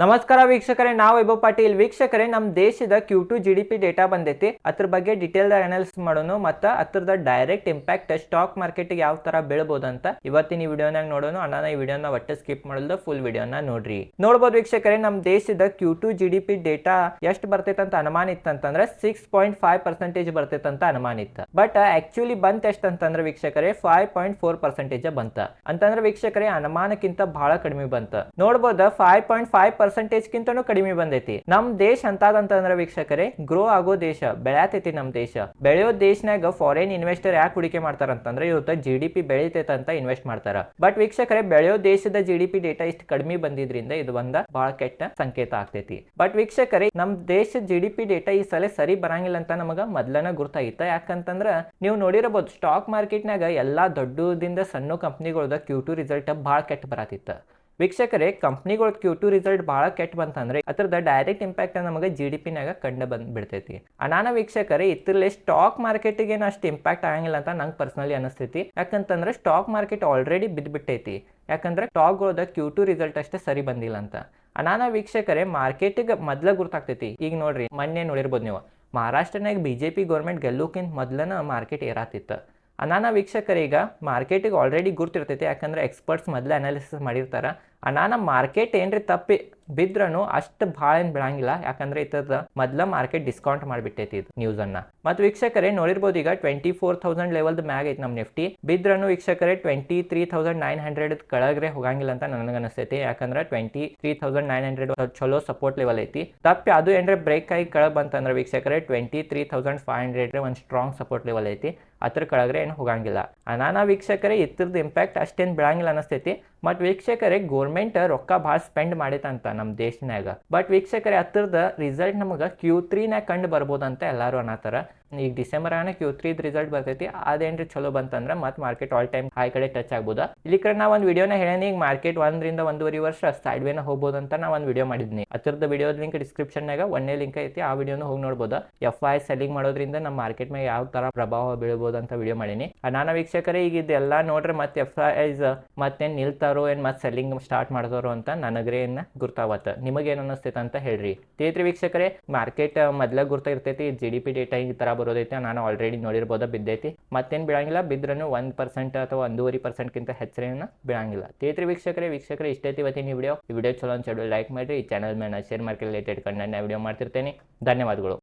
ನಮಸ್ಕಾರ ವೀಕ್ಷಕರೇ, ನಾವು ವೈಭವ್ ಪಾಟೀಲ್. ವೀಕ್ಷಕರೇ ನಮ್ಮ ದೇಶದ Q two G D P data ಬಂದೈತಿ. ಅದ್ರ ಬಗ್ಗೆ ಡೀಟೇಲ್ ಅನಾಲಿಸ್ ಮಾಡೋಣ ಮತ್ತು ಅದ್ರದ ಡೈರೆಕ್ಟ್ ಇಂಪ್ಯಾಕ್ಟ್ ಸ್ಟಾಕ್ ಮಾರ್ಕೆಟ್ಗೆ ಯಾವ ತರ ಬೀಳ್ಬೋದು ಅಂತ ಇವತ್ತಿನ ಈ ವಿಡಿಯೋನಾಗ ನೋಡೋಣ ಅಣ್ಣ ಈ ವಿಡಿಯೋನ ಒಟ್ಟೆ ಸ್ಕಿಪ್ ಮಾಡಲ್ದು ಫುಲ್ ವಿಡಿಯೋನ ನೋಡ್ರಿ. ನೋಡ್ಬೋದು ವೀಕ್ಷಕರೇ ನಮ್ಮ ದೇಶದ Q two G D P data ಎಷ್ಟು ಬರ್ತೈತೆ ಅಂತ ಅನುಮಾನ ಇತ್ತಂತಂದ್ರೆ ಸಿಕ್ಸ್ ಪಾಯಿಂಟ್ ಫೈವ್ ಪರ್ಸೆಂಟೇಜ್ ಬರ್ತೈತೆ ಅಂತ ಅನುಮಾನ ಇತ್ತು ಬಟ್ ಆಕ್ಚುಲಿ ಬಂತ ಎಷ್ಟು ಅಂತಂದ್ರೆ ವೀಕ್ಷಕರೇ ಫೈವ್ ಪಾಯಿಂಟ್ ಫೋರ್ ಪರ್ಸೆಂಟೇಜ್ ಬಂತ. ಅಂತಂದ್ರೆ ವೀಕ್ಷಕರೇ, ಅನುಮಾನಕ್ಕಿಂತ ಬಹಳ ಕಡಿಮೆ ಬಂತ. ನೋಡ್ಬೋದು ಫೈವ್ ಪಾಯಿಂಟ್ ಫೈವ್ ಪರ್ಸೆಂಟೇಜ್ ಕಿಂತನೂ ಕಡಿಮೆ ಬಂದೈತಿ. ನಮ್ ದೇಶ ಅಂತಾದಂತಂದ್ರ ವೀಕ್ಷಕರೇ ಗ್ರೋ ಆಗೋ ದೇಶ, ಬೆಳೆಯತೈತಿ ನಮ್ ದೇಶ. ಬೆಳೆಯೋ ದೇಶನಾಗ ಫಾರಿನ್ ಇನ್ವೆಸ್ಟರ್ ಯಾಕೆ ಹೂಡಿಕೆ ಮಾಡ್ತಾರ ಅಂತಂದ್ರೆ ಇವತ್ತು ಜಿ ಡಿ ಪಿ ಬೆಳಿತೈತೆ ಅಂತ ಇನ್ವೆಸ್ಟ್ ಮಾಡ್ತಾರ. ಬಟ್ ವೀಕ್ಷಕರೇ, ಬೆಳೆಯೋ ದೇಶದ ಜಿ ಡಿ ಪಿ ಡೇಟಾ ಇಷ್ಟು ಕಡಿಮೆ ಬಂದಿದ್ರಿಂದ ಇದು ಒಂದ ಬಹಳ ಕೆಟ್ಟ ಸಂಕೇತ ಆಗ್ತೈತಿ. ಬಟ್ ವೀಕ್ಷಕರೇ, ನಮ್ ದೇಶದ ಜಿ ಡಿ ಪಿ ಡೇಟಾ ಈ ಸಲ ಸರಿ ಬರಂಗಿಲ್ಲ ಅಂತ ನಮಗ ಮೊದ್ಲನ ಗುರ್ತಾಗಿತ್ತ. ಯಾಕಂತಂದ್ರ ನೀವು ನೋಡಿರಬಹುದು ಸ್ಟಾಕ್ ಮಾರ್ಕೆಟ್ನಾಗ ಎಲ್ಲಾ ದೊಡ್ಡದಿಂದ ಸಣ್ಣ ಕಂಪ್ನಿಗಳದ ಕ್ಯೂ ಟು ರಿಸಲ್ಟ್ ಬಹಳ ಕೆಟ್ಟ ಬರತಿತ್ತ. ವೀಕ್ಷಕರೇ, ಕಂಪನಿಗಳ ಕ್ಯೂ ಟು ರಿಸಲ್ಟ್ ಭಾಳ ಕೆಟ್ಟ ಬಂತಂದ್ರೆ ಅದ್ರದ ಡೈರೆಕ್ಟ್ ಇಂಪ್ಯಾಕ್ಟ್ ನಮಗೆ ಜಿ ಡಿ ಪಿನಾಗ ಕಂಡು ಬಂದು ಬಿಡ್ತೈತಿ. ಅನಾನ ವೀಕ್ಷಕರೇ ಇತರಲ್ಲಿ ಸ್ಟಾಕ್ ಮಾರ್ಕೆಟಿಗೆ ಅಷ್ಟು ಇಂಪ್ಯಾಕ್ಟ್ ಆಗಂಗಿಲ್ಲ ಅಂತ ನಂಗೆ ಪರ್ಸನಲಿ ಅನಿಸ್ತೈತಿ. ಯಾಕಂತಂದ್ರೆ ಸ್ಟಾಕ್ ಮಾರ್ಕೆಟ್ ಆಲ್ರೆಡಿ ಬಿದ್ದುಬಿಟ್ಟೈತಿ ಯಾಕಂದ್ರೆ ಸ್ಟಾಕ್ಗಳದ ಕ್ಯೂ ಟು ರಿಸಲ್ಟ್ ಅಷ್ಟೇ ಸರಿ ಬಂದಿಲ್ಲ ಅಂತ. ಅನಾನ ವೀಕ್ಷಕರೇ ಮಾರ್ಕೆಟಿಗೆ ಮೊದ್ಲ ಗುರ್ತಾಗ್ತೈತಿ. ಈಗ ನೋಡ್ರಿ, ಮೊನ್ನೆ ನೋಡಿರ್ಬೋದು ನೀವು. ಮಹಾರಾಷ್ಟ್ರನಾಗ ಬಿ ಜೆ ಪಿ ಗೌರ್ಮೆಂಟ್ ಗೆಲ್ಲೋಕ್ಕಿಂತ ಮೊದಲನ ಮಾರ್ಕೆಟ್ ಏರಾತಿತ್ತು. ಅನಾನ ವೀಕ್ಷಕರೀಗ ಮಾರ್ಕೆಟಿಗೆ ಆಲ್ರೆಡಿ ಗುರ್ತಿರ್ತೈತಿ. ಯಾಕಂದ್ರೆ ಎಕ್ಸ್ಪರ್ಟ್ಸ್ ಮೊದಲೇ ಅನಾಲಿಸಿಸ್ ಮಾಡಿರ್ತಾರ. ಅನಾನ ಮಾರ್ಕೆಟ್ ಏನ್ರಿ ತಪ್ಪಿ? ಬಿದ್ರನು ಅಷ್ಟು ಭಾಳ ಏನು ಬಿಡಂಗಿಲ್ಲ. ಯಾಕಂದ್ರೆ ಇತರ ಮೊದ್ಲ ಮಾರ್ಕೆಟ್ ಡಿಸ್ಕೌಂಟ್ ಮಾಡಿಬಿಟ್ಟೈತಿ ಇದು ನ್ಯೂಸ್ ಅನ್ನ. ಮತ್ತು ವೀಕ್ಷಕರೇ, ನೋಡಿರ್ಬೋದು ಈಗ ಟ್ವೆಂಟಿ ಫೋರ್ ತೌಸಂಡ್ ಲೆವೆಲ್ದ ಮ್ಯಾಗ್ ಐತಿ ನಮ್ಮ ನಿಫ್ಟಿ ಬಿದ್ರನು ವೀಕ್ಷಕರೇ twenty three thousand nine hundred ಕೆಳಗ್ರೆ ಹೋಗಂಗಿಲ್ಲ ಅಂತ ನನಗೆ ಅನಿಸ್ತೈತಿ ಯಾಕಂದ್ರೆ twenty three thousand nine hundred ಚಲೋ ಸಪೋರ್ಟ್ ಲೆವೆಲ್ ಐತಿ. ತಪ್ಪಿ ಅದು ಏನ್ರೆ ಬ್ರೇಕ್ ಆಗಿ ಕೆಳಗೆ ಬಂತಂದ್ರೆ ವೀಕ್ಷಕರೇ twenty three thousand five hundred ಒಂದು ಸ್ಟ್ರಾಂಗ್ ಸಪೋರ್ಟ್ ಲೆವೆಲ್ ಐತಿ. ಅದ್ರ ಕೆಳಗ್ರೆ ಏನು ಹೋಗಂಗಿಲ್ಲ. ಅನಾನ ವೀಕ್ಷಕರೇ ಇದ್ರದ್ದು ಇಂಪ್ಯಾಕ್ಟ್ ಅಷ್ಟೇನು ಬೀಳಂಗಿಲ್ಲ ಅನಿಸ್ತೈತಿ ಮತ್ತು ವೀಕ್ಷಕರೇ ಗೋರ್ಮೆಂಟ್ ರೊಕ್ಕ ಭಾಳ ಸ್ಪೆಂಡ್ ಮಾಡೈತಂತ ನಮ್ಮ ದೇಶನಾಗ ಬಟ್ ವೀಕ್ಷಕರೇ ಹತ್ರದ ರಿಸಲ್ಟ್ ನಮಗೆ ಕ್ಯೂ ತ್ರೀನಾಗ ಕಂಡು ಬರ್ಬೋದಂತ ಎಲ್ಲರೂ ಅನ್ನತ್ತಾರ ಈಗ ಡಿಸೆಂಬರ್ ಆಗ ಕ್ಯೂ ತ್ರೀದ್ ರಿಸಲ್ಟ್ ಬರ್ತೈತಿ, ಅದೇನ್ರಿ ಚಲೋ ಬಂತಂದ್ರೆ ಮತ್ತೆ ಮಾರ್ಕೆಟ್ ಆಲ್ ಟೈಮ್ ಹೈ ಕಡೆ ಟಚ್ ಆಗ್ಬೋದು. ಇಲ್ಲಿ ಕಡೆ ನಾವು ಒಂದು ವಿಡಿಯೋನ ಹೇಳೇನಿ, ಈಗ ಮಾರ್ಕೆಟ್ ಒಂದರಿಂದ ಒಂದೂವರೆ ವರ್ಷ ಸೈಡ್ ವೇನ ಹೋಗ್ಬೋದು ಅಂತ ನಾವು ಒಂದು ವಿಡಿಯೋ ಮಾಡಿದ್ನಿ. ಅದ್ರದ್ದು ವಿಡಿಯೋ ಲಿಂಕ್ ಡಿಸ್ಕ್ರಿಪ್ಷನ್ನಾಗ ಒಂದೇ ಲಿಂಕ್ ಐತಿ, ಆ ವಿಡಿಯೋನ ಹೋಗಿ ನೋಡ್ಬೋದು. ಎಫ್ ಐ ಸೆಲ್ಲಿಂಗ್ ಮಾಡೋದ್ರಿಂದ ನಮ್ಮ ಮಾರ್ಕೆಟ್ ಮೇಲೆ ಯಾವ ತರ ಪ್ರಭಾವ ಬೀಳ್ಬೋದು ಅಂತ ವಿಡಿಯೋ ಮಾಡೀನಿ. ನಾನು ವೀಕ್ಷಕರೇ, ಈಗ ಇದೆಲ್ಲ ನೋಡ್ರಿ ಮತ್ತೆ ಎಫ್ ಐಸ್ ಮತ್ತೇನು ನಿಲ್ತಾರೋ, ಏನು ಮತ್ತೆ ಸೆಲ್ಲಿಂಗ್ ಸ್ಟಾರ್ಟ್ ಮಾಡ್ತಾರೋ ಅಂತ ನನಗ್ರೆ ಏನ ಗುರ್ತಾವತ್ತ. ನಿಮಗೇನು ಅನ್ನಿಸ್ತೈತೆ ಅಂತ ಹೇಳ್ರಿ. ತೇತ್ರಿ ವೀಕ್ಷಕರೇ ಮಾರ್ಕೆಟ್ ಮೊದ್ಲ ಗುರ್ತ ಇರ್ತೈತಿ ಜಿ ಡಿ ಪಿ ಡೇಟಾ ಈ ತರ ಬರೋದೈತೆ, ನಾನು ಆಲ್ರೆಡಿ ನೋಡಿರ್ಬೋದು, ಬಿದ್ದೈತಿ. ಮತ್ತೇನು ಬೀಳಂಗಿಲ್ಲ ಬಿದ್ರೂ ಒಂದು ಪರ್ಸೆಂಟ್ ಅಥವಾ ಒಂದೂವರೆ ಪರ್ಸೆಂಟ್ಗಿಂತ ಹೆಚ್ಚಿನ ಬೀಳಂಗಿಲ್ಲ. ತೇತ್ರಿ ವೀಕ್ಷಕರೇ ವೀಕ್ಷಕರೇ ಇಷ್ಟೈತಿ ಇವತ್ತಿನ ವಿಡಿಯೋ ಈ ವಿಡಿಯೋ ಚಲೋ ಅನ್ಸೋದು ಲೈಕ್ ಮಾಡಿರಿ. ಈ ಚಾನಲ್ ಮೇಲೆ share market related content video ಮಾಡ್ತಿರ್ತೇನೆ. ಧನ್ಯವಾದಗಳು.